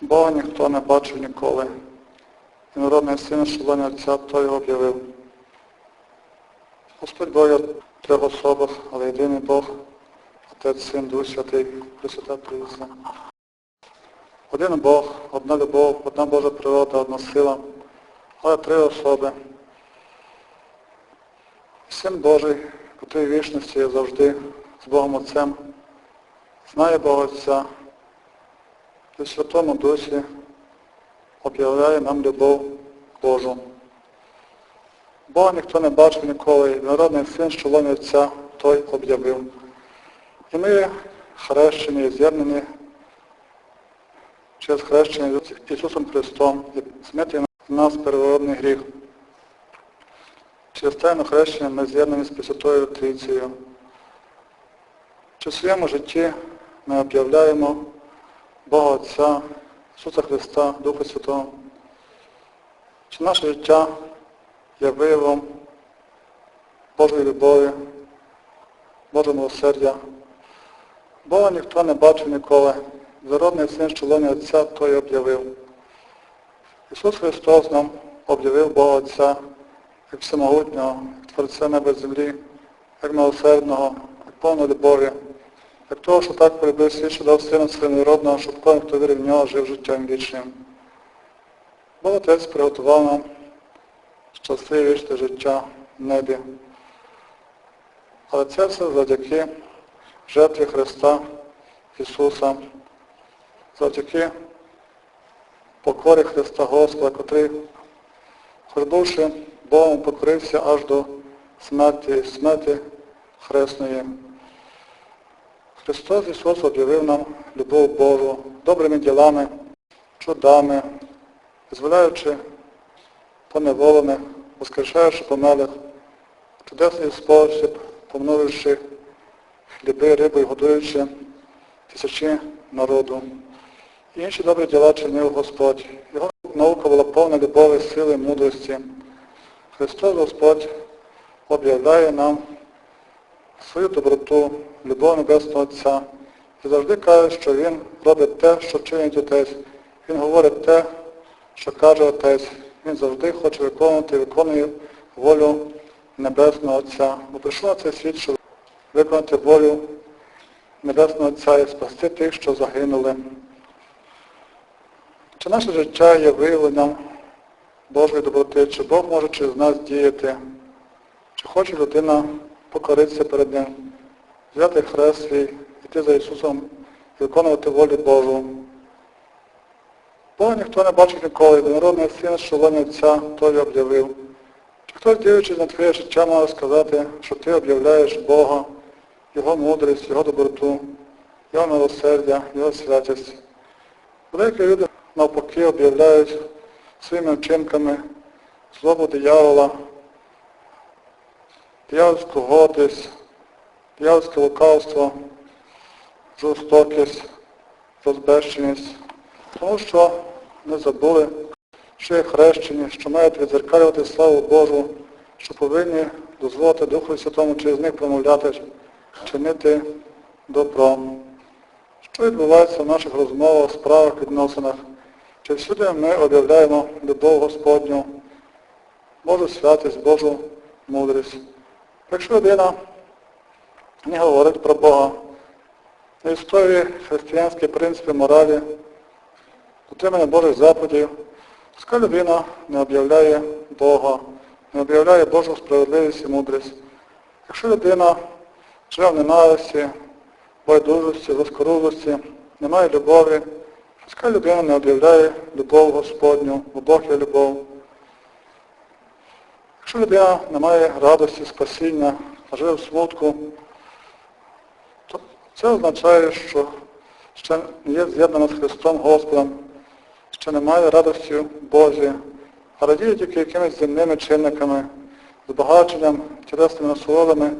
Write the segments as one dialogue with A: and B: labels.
A: Бога ніхто не бачив ніколи. І народний син, що лоні Отця, той його об'явив. Господь Бог є в трьох особах, але єдиний Бог, Отець, Син, Дух Святий, Пресвята Трійця. Один Бог, одна любов, одна Божа природа, одна сила, але три особи. Син Божий, котрий вічності завжди з Богом Отцем, знає Бога Отця, в Святому Дусі об'являє нам любов Божу. Бога ніхто не бачив ніколи, народний син, що лоні Отця, той об'явив. І ми хрещені, і з'єднані через хрещення з Ісусом Христом, і змити в нас первородний гріх. Через тайну хрещення ми з'єднані з Пресвятою Трійцею. Чи в своєму житті ми об'являємо Бога Отця, Ісуса Христа, Духа Святого. Чи наше життя є виявом Божої любові, Божого милосердя. Бога ніхто не бачив ніколи. Зародний син, що лоні Отця, той об'явив. Ісус Христос нам об'явив Бога Отця як всемогутнього, як Творця неба землі, як милосердного, як повного любові, як того, що так полюбив світ, що дав сина народного, щоб кожен, хто вірив в нього, жив життям вічним. Бог Отець приготував нам щасливе вічне життя в небі. Але це все завдяки жертві Христа Ісуса, завдяки покорі Христа Господа, котрий, прибувши Богом, покорився аж до смерті, смерті Хресної. Христос Ісус об'явив нам любов Божу добрими ділами, чудами, дозволяючи поневолених, воскрешаючи померлих, чудесний спосіб, помноживши хліби, риби, годуючи тисячі народу. І інші добрі діла чинив Господь. Його наука була повна любові, сили, мудрості. Христос Господь об'являє нам свою доброту, любов Небесного Отця. І завжди каже, що Він робить те, що чинить Отець. Він говорить те, що каже Отець. Він завжди хоче виконувати і виконує волю Небесного Отця. Бо прийшов на цей світ, щоб виконати волю Небесного Отця і спасти тих, що загинули. Чи наше життя є виявленням Божої доброти, чи Бог може через нас діяти, чи хоче людина покоритися перед Ним, взяти хрест свій, йти за Ісусом виконувати волю Божу. Бога ніхто не бачив ніколи, до народний син, що лоні Отця, той об'явив. Чи хтось, дивлячись на твоє життя, може сказати, що ти об'являєш Бога, Його мудрість, Його доброту, Його милосердя, Його святість. Деякі люди навпаки об'являють своїми вчинками злобу диявола, диявольську гордість, диявольське лукавство, жорстокість, розбещеність, тому що не забули, що є хрещені, що мають відзеркалювати славу Божу, що повинні дозволити Духу Святому через них промовляти, чинити добро. Що відбувається в наших розмовах, справах, відносинах? Чи всюди ми об'являємо любов Господню, Божу святість, Божу мудрість. Якщо людина не говорить про Бога, не відстоює християнські принципи моралі, дотримання Божих заповідей, така людина не об'являє Бога, не об'являє Божу справедливість і мудрість. Якщо людина живе в ненависті, байдужості, заскорузлості, немає любові, така людина не об'являє любов Господню, бо Бог є любов. Якщо людина не має радості, спасіння, живе в смутку, то це означає, що ще не є з'єднана з Христом Господом, ще немає радості в Божій, а радіє тільки якимись земними чинниками, збагаченням, тілесними насолодами,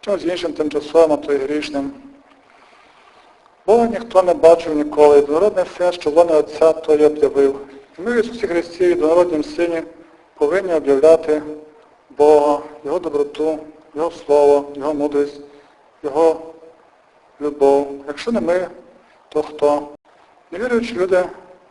A: чимось іншим тимчасовим, а то й грішним. Бога ніхто не бачив ніколи, і донародний син, що лоне Отця, той об'явив. І ми в Ісусі Христі, і донароднім Сині, повинні об'являти Бога, Його доброту, Його Слово, Його мудрість, Його любов. Якщо не ми, то хто? Невіруючі люди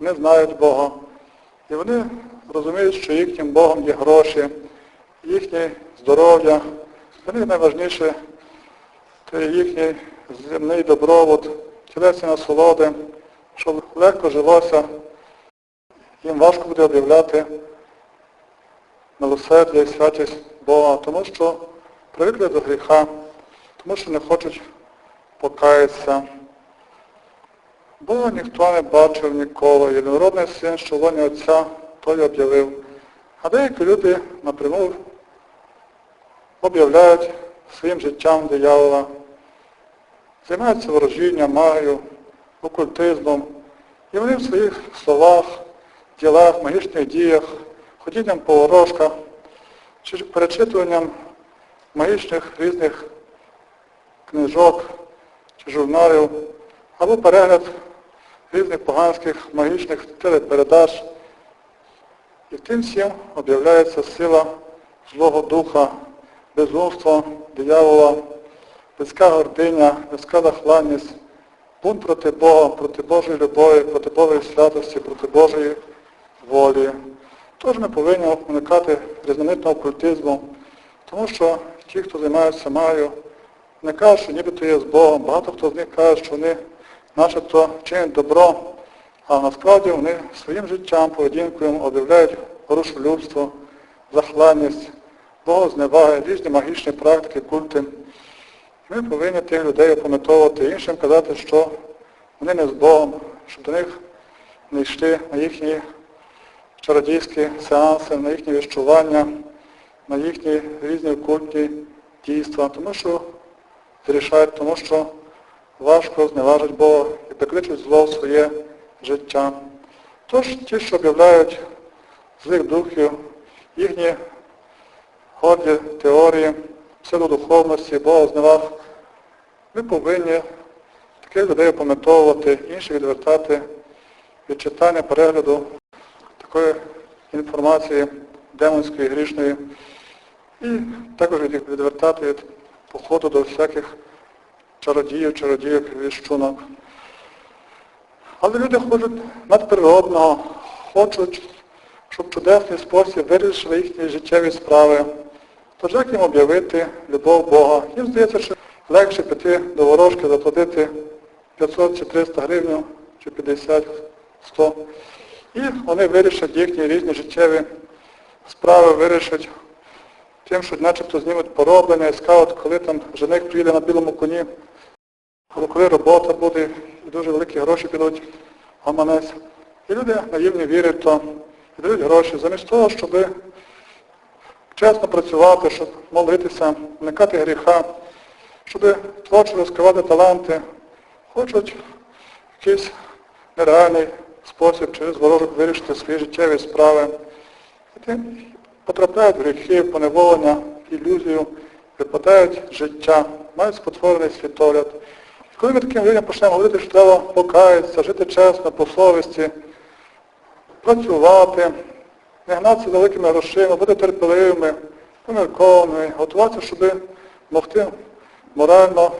A: вони знають Бога. І вони розуміють, що їхнім Богом є гроші, їхнє здоров'я. Для них найважніше це їхній земний добробут, тілесні насолоди, щоб легко жилося. Їм важко буде об'являти милосердя і святість Бога, тому що привикли до гріха, тому що не хочуть покаятися. Бога ніхто не бачив ніколи. Єдинородний син, що в лоні Отця, той об'явив. А деякі люди напряму об'являють своїм життям диявола, займаються ворожінням, магією, окультизмом. І вони в своїх словах, ділах, магічних діях, ходінням по ворожках, чи перечитуванням магічних різних книжок чи журналів, або перегляд різних поганських магічних телепередач. І тим всім об'являється сила Злого Духа, безумство, диявола, людська гординя, людська нахланність, бунт проти Бога, проти Божої любові, проти Божої святості, проти Божої волі. Тож ми повинні уникати різноманітного окультизму, тому що ті, хто займаються магією, не кажуть, що нібито є з Богом. Багато хто з них каже, що вони начебто чинять добро, а насправді вони своїм життям, поведінкою об'являють порушолюбство, захланність, богозневаги, різні магічні практики, культи. Ми повинні тих людей опам'ятовувати, іншим казати, що вони не з Богом, щоб до них не йшли на їхні чародійські сеанси, на їхні відчування, на їхні різні окультні дійства, тому що зрішають, тому що важко зневажать Бога і прикличуть зло в своє життя. Тож ті, що об'являють злих духів, їхні горді теорії, псевдодуховності, Богозневаг, ми повинні таких людей опам'ятовувати, інших відвертати від читання, перегляду такої інформації демонської, грішної, і також відвертати від походу до всяких чародіїв, чародійок, віщунок. Але люди хочуть надприродного, хочуть, щоб чудесний спосіб вирішили їхні життєві справи. Тож як їм об'явити любов Бога? Їм здається, що легше піти до ворожки, заплатити 500 чи 300 гривень, чи 50, 100. І вони вирішать їхні різні життєві справи, вирішать тим, що начебто знімуть пороблення і скажуть, коли там жених приїде на білому коні, коли робота буде, і дуже великі гроші підуть гаманець. І люди наївні вірять, то дають гроші, замість того, щоб чесно працювати, щоб молитися, уникати гріха, щоб творчо розкривати таланти, хочуть якийсь нереальний спосіб через ворожок вирішити свої життєві справи. І тим потрапляють в гріхи, поневолення, ілюзію, випадають з життя, мають спотворений світогляд. І коли ми таким людям почнемо говорити, що треба покаятися, жити чесно, по совісті, працювати, не гнатися великими грошима, бути терпеливими, поміркованими, готуватися, щоб могти морально,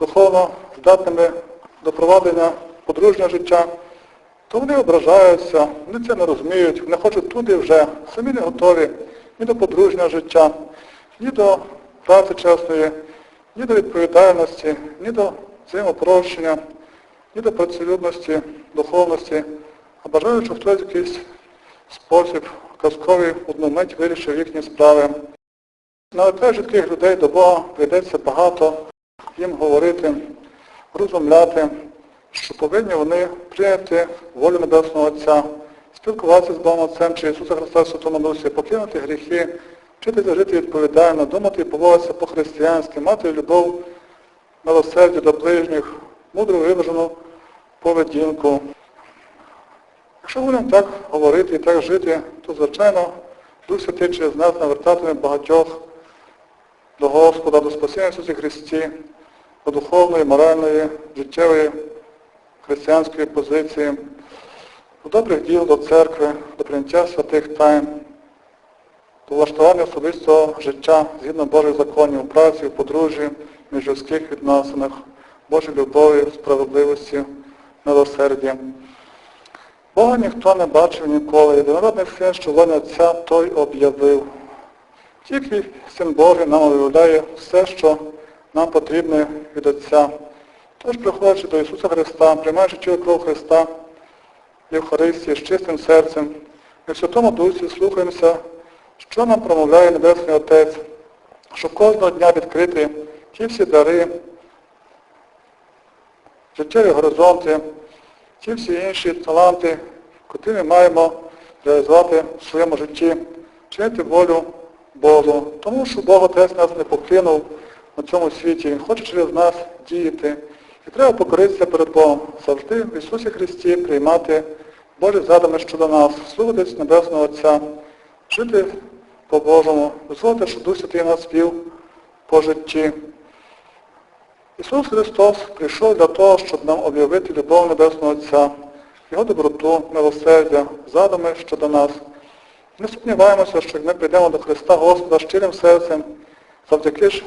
A: духовно здатними до проведення подружнього життя, то вони ображаються, вони це не розуміють, вони хочуть туди вже, самі не готові ні до подружнього життя, ні до праці чесної, ні до відповідальності, ні до взаємопрощення, ні до працелюбності, духовності, а бажають, щоб хтось якийсь спосіб казковий в одну мить вирішив їхні справи. На теж таких людей до Бога прийдеться багато їм говорити, розумляти, що повинні вони прийняти волю Небесного Отця, спілкуватися з Богом Отцем чи Ісуса Христа в Святому Дусі, покинути гріхи, вчитися жити відповідально, думати і поводитися по-християнськи, мати любов, милосердя до ближніх, мудру виважену поведінку. Якщо будемо так говорити і так жити, то, звичайно, Дух Святий через нас навертатиме багатьох до Господа, до спасіння Ісусі Христі, до духовної, моральної, життєвої, християнської позиції, до добрих діл, до церкви, до прийняття святих тайн, до влаштування особистого життя згідно Божих законів, праці, у подружжі, між людських відносинах, Божій любові, справедливості, милосерді. Бога ніхто не бачив ніколи, єдинородний син, що воля Отця, той об'явив. Тільки Син Божий нам виявляє все, що нам потрібно від Отця. Тож, приходячи до Ісуса Христа, приймаючи через кров Христа, Євхаристії з чистим серцем, і в Святому Дусі слухаємося, що нам промовляє Небесний Отець, що кожного дня відкрити ті всі дари, життєві горизонти, ті всі інші таланти, котрі ми маємо реалізувати в своєму житті, чинити волю Божу. Тому що Бог Отець нас не покинув на цьому світі. Він хоче через нас діяти. І треба покоритися перед Богом. Завжди в Ісусі Христі приймати Божі задуми щодо нас, слухатись Небесного Отця, жити по-Божому, дозволити, що Дух Святий нас вів по житті. Ісус Христос прийшов для того, щоб нам об'явити любов Небесного Отця, Його доброту, милосердя, задуми щодо нас. Не сумніваємося, що ми прийдемо до Христа Господа щирим серцем, завдяки ж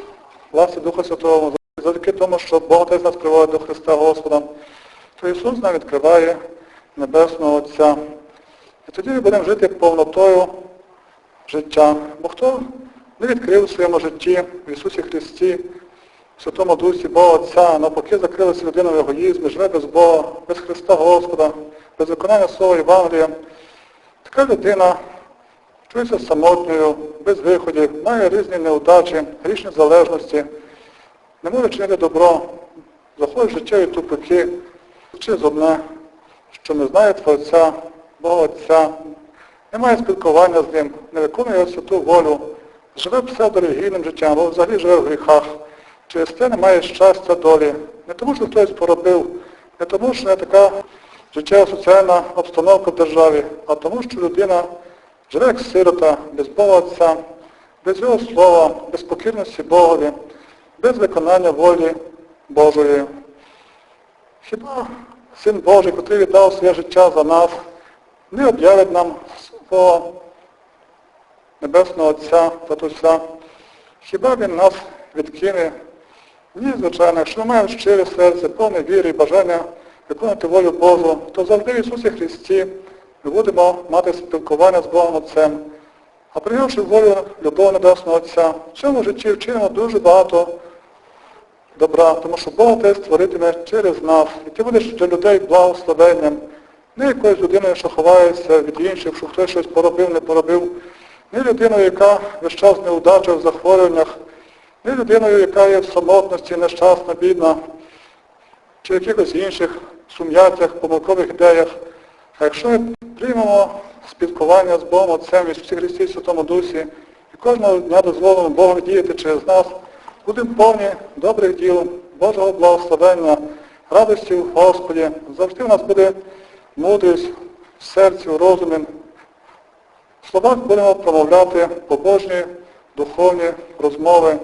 A: власті Духа Святого, завдяки тому, що Бог Отець нас приводить до Христа Господа, то Ісус нам відкриває Небесного Отця. І тоді ми будемо жити повнотою життя. Бо хто не відкрив у своєму житті в Ісусі Христі, в Святому Дусі Бога Отця, навпаки закрилися людина в егоїзмі, живе без Бога, без Христа Господа, без виконання Слова Євангелія. Така людина чується самотньою, без виходів, має різні неудачі, грішні залежності, не може чинити добро, заходить життєві тупики, через одне, що не знає Творця, Бога Отця, не має спілкування з ним, не виконує святу волю, живе псевдорелігійним життям, або взагалі живе в гріхах. Через це не має щастя долі. Не тому, що хтось поробив, не тому, що не така життєва соціальна обстановка в державі, а тому, що людина живе як сирота, без Бога Отця, без його слова, без покірності Богові, без виконання волі Божої. Хіба Син Божий, котрий віддав своє життя за нас, не об'явить нам свого Небесного Отця, Татуся? Хіба Він нас відкине? Ні, звичайно, якщо ми маємо щире серце, повне віри і бажання виконати волю Божу, то завжди в Ісусі Христі ми будемо мати спілкування з Богом Отцем. А прийнявши волю любов Небесного Отця, в цьому житті вчинимо дуже багато добра, тому що Бог Отець творитиме через нас. І ти будеш для людей благословенням, не якоюсь людиною, що ховається від інших, що хтось щось поробив, не поробив, не людиною, яка весь час в неудачах, в захворюваннях, не людиною, яка є в самотності, нещасна, бідна, чи в якихось інших сум'яттях, помилкових ідеях. А якщо ми приймемо спілкування з Богом Отцем в Ісусі Христі Святому Дусі, і кожного дня дозволимо Богу діяти через нас, будемо повні добрих діл, Божого благословення, радості в Господі. Завжди в нас буде мудрість в серці, в розумі. В будемо промовляти побожні, духовні розмови,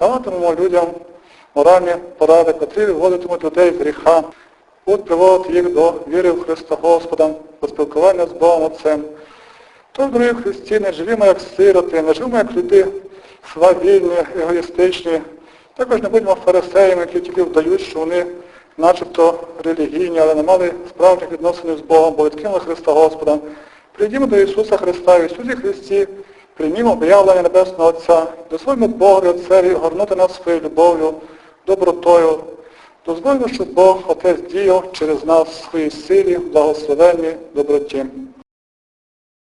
A: даватимемо людям моральні поради, котрі виводитимуть людей з гріха, будуть приводити їх до віри в Христа Господа, до спілкування з Богом Отцем. Тож, дорогі Христі, не живімо як сироти, не живімо як люди свавільні, егоїстичні. Також не будемо фарисеями, які тільки вдають, що вони начебто релігійні, але не мали справжніх відносин з Богом, бо відкинули Христа Господа. Прийдімо до Ісуса Христа, в Ісусі Христі, приймімо об'явлення Небесного Отця, дозвольмо Богові Отцеві горнути нас своєю любов'ю, добротою. Дозвольмо, щоб Бог Отець діяв через нас в своїй силі, благословенні, доброті.